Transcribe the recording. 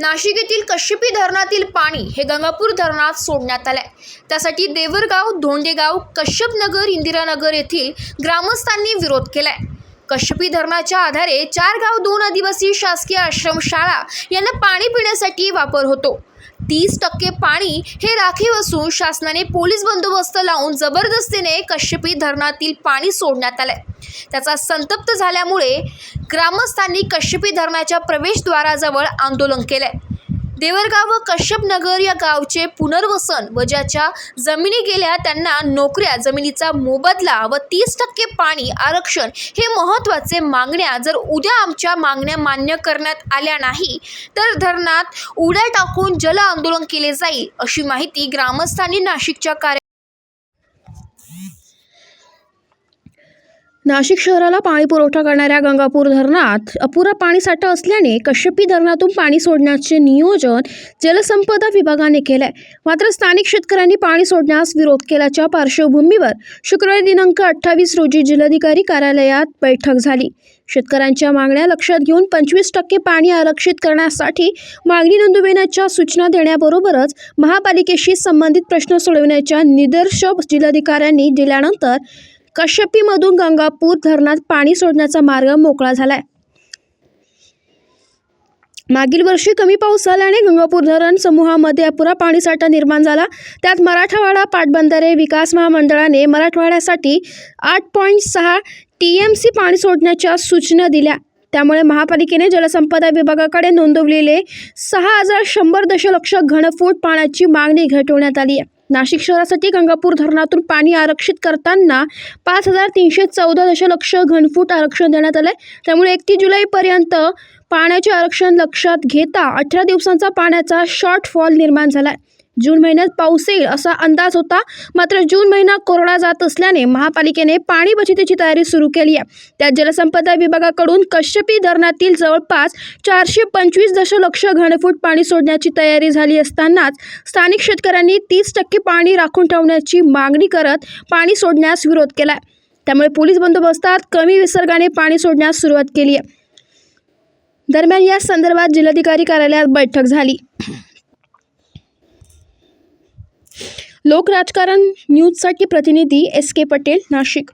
नाशिक येथील कश्यपी धरणातील पाणी हे गंगापूर धरणात सोडण्यात आलंय. त्यासाठी देवरगाव धोंडेगाव कश्यपनगर इंदिरानगर येथील ग्रामस्थांनी विरोध केलाय. कश्यपी धरणाच्या आधारे चार गाव दोन आदिवासी शासकीय आश्रमशाळा यांना पाणी पिण्यासाठी वापर होतो. तीस टक्के पाणी हे राखीव असून शासनाने पोलीस बंदोबस्त लावून जबरदस्तीने कश्यपी धरणातील पाणी सोडण्यात आलंय. त्याचा संतप्त झाल्यामुळे ग्रामस्थांनी कश्यपी धरणाच्या प्रवेशद्वाराजवळ आंदोलन केलंय. देवरगाव व कश्यपनगर या गावचे पुनर्वसन व ज्याच्या जमिनी गेल्या त्यांना नोकऱ्या जमिनीचा मोबदला व तीस टक्के पाणी आरक्षण हे महत्त्वाचे मागण्या जर उद्या आमच्या मागण्या मान्य करण्यात आल्या नाही तर धरणात उड्या टाकून जल आंदोलन केले जाईल अशी माहिती ग्रामस्थांनी नाशिकच्या कार्य नाशिक शहराला पाणी पुरवठा करणाऱ्या गंगापूर धरणात अपुरा पाणीसाठा असल्याने कश्यपी धरणातून पाणी सोडण्याचे नियोजन जलसंपदा विभागाने केले मात्र स्थानिक शेतकऱ्यांनी पाणी सोडण्यास विरोध केल्याच्या पार्श्वभूमीवर शुक्रवारी दिनांक अठ्ठावीस रोजी जिल्हाधिकारी कार्यालयात बैठक झाली. शेतकऱ्यांच्या मागण्या लक्षात घेऊन पंचवीस टक्के पाणी आरक्षित करण्यासाठी मागणी नोंदविण्याच्या सूचना देण्याबरोबरच महापालिकेशी संबंधित प्रश्न सोडविण्याच्या निदर्श जिल्हाधिकाऱ्यांनी दिल्यानंतर कश्यपीमधून गंगापूर धरणात पाणी सोडण्याचा मार्ग मोकळा झालाय. मागील वर्षी कमी पाऊस झाल्याने गंगापूर धरण समूहामध्ये अपुरा पाणीसाठा निर्माण झाला. त्यात मराठवाडा पाटबंधारे विकास महामंडळाने मराठवाड्यासाठी आठ पॉईंट सहा टी एम सी पाणी सोडण्याच्या सूचना दिल्या. त्यामुळे महापालिकेने जलसंपदा विभागाकडे नोंदवलेले सहा हजार शंभर दशलक्ष घनफूट पाण्याची मागणी घटवण्यात आली आहे. नाशिक शहरासाठी गंगापूर धरणातून पाणी आरक्षित करताना पाच हजार तीनशे चौदा दशलक्ष घनफूट आरक्षण देण्यात आलं आहे त्यामुळे एकतीस जुलैपर्यंत पाण्याचे आरक्षण लक्षात घेता अठरा दिवसांचा पाण्याचा शॉर्टफॉल निर्माण झाला आहे जून महिन्यात पाऊस येईल असा अंदाज होता. मात्र जून महिना कोरडा जात असल्याने महापालिकेने पाणी बचतीची तयारी सुरू केली आहे. त्यात जलसंपदा विभागाकडून कश्यपी धरणातील जवळपास चारशे पंचवीस दशलक्ष घनफूट पाणी सोडण्याची तयारी झाली असतानाच स्थानिक शेतकऱ्यांनी तीस टक्के पाणी राखून ठेवण्याची मागणी करत पाणी सोडण्यास विरोध केला त्यामुळे पोलीस बंदोबस्तात कमी विसर्गाने पाणी सोडण्यास सुरुवात केली आहे. दरम्यान या संदर्भात जिल्हाधिकारी कार्यालयात बैठक झाली. लोक राजकारण न्यूजसाठी प्रतिनिधी एस के पटेल नाशिक